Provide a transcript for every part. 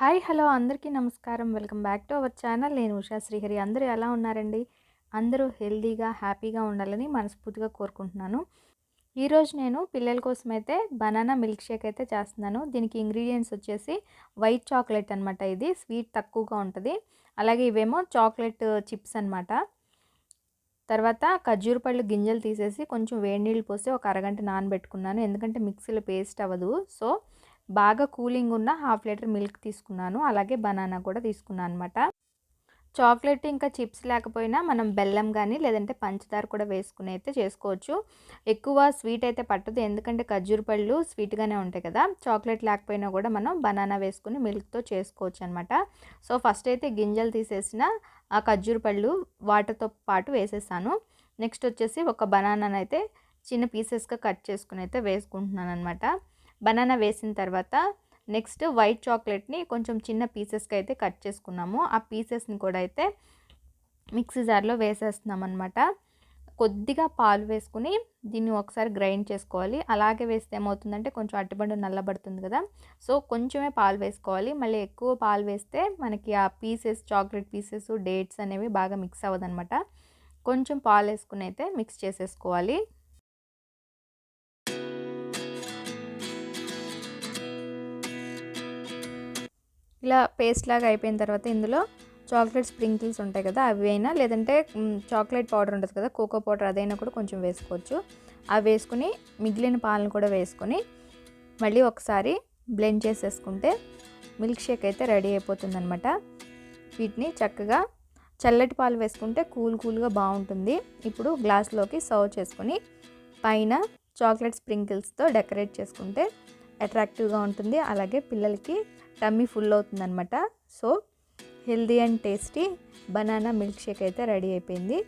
Hi hello అందరికీ నమస్కారం. Welcome back to our channel. నేను ఉషా శ్రీహరి. అందరూ ఎలా ఉన్నారండి? అందరూ హెల్తీగా హ్యాపీగా ఉండాలని మనస్ఫూర్తిగా కోరుకుంటున్నాను. ఈరోజు నేను పిల్లల కోసం అయితే బనానా మిల్క్ షేక్ అయితే చేస్తున్నాను. దీనికి ఇంగ్రీడియంట్స్ వచ్చేసి వైట్ చాక్లెట్ అనమాట ఇది. స్వీట్ తక్కువగా ఉంటుంది. అలాగే ఇవేమో చాక్లెట్ చిప్స్ అనమాట తర్వాత ఖర్జూర పళ్ళు గింజలు తీసేసి కొంచెం వేడి నీళ్ళు పోసి ఒక అరగంట నానబెట్టుకున్నాను. ఎందుకంటే మిక్సీలో పేస్ట్ అవ్వదు. సో బాగా కూలింగ్ ఉన్న హాఫ్ లీటర్ మిల్క్ తీసుకున్నాను. అలాగే బనానా కూడా తీసుకున్నాను అనమాట చాక్లెట్ ఇంకా చిప్స్ లేకపోయినా మనం బెల్లం కానీ లేదంటే పంచదార కూడా వేసుకుని అయితే చేసుకోవచ్చు. ఎక్కువ స్వీట్ అయితే పట్టదు. ఎందుకంటే ఖర్జూర పళ్ళు స్వీట్గానే ఉంటాయి కదా. చాక్లెట్ లేకపోయినా కూడా మనం బనానా వేసుకుని మిల్క్తో చేసుకోవచ్చు అనమాట సో ఫస్ట్ అయితే గింజలు తీసేసిన ఆ ఖర్జూర పళ్ళు వాటర్తో పాటు వేసేసాను. నెక్స్ట్ వచ్చేసి ఒక బనానానైతే అయితే చిన్న పీసెస్గా కట్ చేసుకుని అయితే వేసుకుంటున్నాను అనమాట బనానా వేసిన తర్వాత నెక్స్ట్ వైట్ చాక్లెట్ని కొంచెం చిన్న పీసెస్కి అయితే కట్ చేసుకున్నాము. ఆ పీసెస్ని కూడా అయితే మిక్సీ జార్లో వేసేస్తున్నాం అనమాట కొద్దిగా పాలు వేసుకుని దీన్ని ఒకసారి గ్రైండ్ చేసుకోవాలి. అలాగే వేస్తే ఏమవుతుందంటే కొంచెం అట్టుబండు నల్లబడుతుంది కదా. సో కొంచెమే పాలు వేసుకోవాలి. మళ్ళీ ఎక్కువ పాలు వేస్తే మనకి ఆ పీసెస్ చాక్లెట్ పీసెస్ డేట్స్ అనేవి బాగా మిక్స్ అవ్వదనమాట కొంచెం పాలు వేసుకుని అయితే మిక్స్ చేసేసుకోవాలి. ఇలా పేస్ట్ లాగా అయిపోయిన తర్వాత ఇందులో చాక్లెట్ స్ప్రింకిల్స్ ఉంటాయి కదా అవి అయినా లేదంటే చాక్లెట్ పౌడర్ ఉంటుంది కదా కోకో పౌడర్ అదైనా కూడా కొంచెం వేసుకోవచ్చు. అవి వేసుకుని మిగిలిన పాలను కూడా వేసుకొని మళ్ళీ ఒకసారి బ్లెండ్ చేసేసుకుంటే మిల్క్ షేక్ అయితే రెడీ అయిపోతుందనమాట వీటిని చక్కగా చల్లటి పాలు వేసుకుంటే కూల్ కూల్గా బాగుంటుంది. ఇప్పుడు గ్లాస్లోకి సర్వ్ చేసుకొని పైన చాక్లెట్ స్ప్రింకిల్స్తో డెకరేట్ చేసుకుంటే అట్రాక్టివ్గా ఉంటుంది. అలాగే పిల్లలకి టమ్మీ ఫుల్ అవుతుందన్నమాట. So healthy and tasty banana milk shake అయితే రెడీ అయిపోయింది.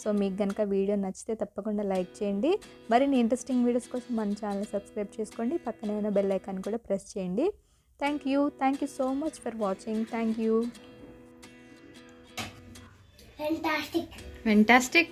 సో మీకు కనుక వీడియో నచ్చితే తప్పకుండా లైక్ చేయండి. మరిన్ని ఇంట్రెస్టింగ్ వీడియోస్ కోసం మన ఛానల్ సబ్స్క్రైబ్ చేసుకోండి. పక్కనే ఉన్న బెల్ ఐకాన్ కూడా ప్రెస్ చేయండి. Thank you thank you so much for watching thank you Fantastic. Fantastic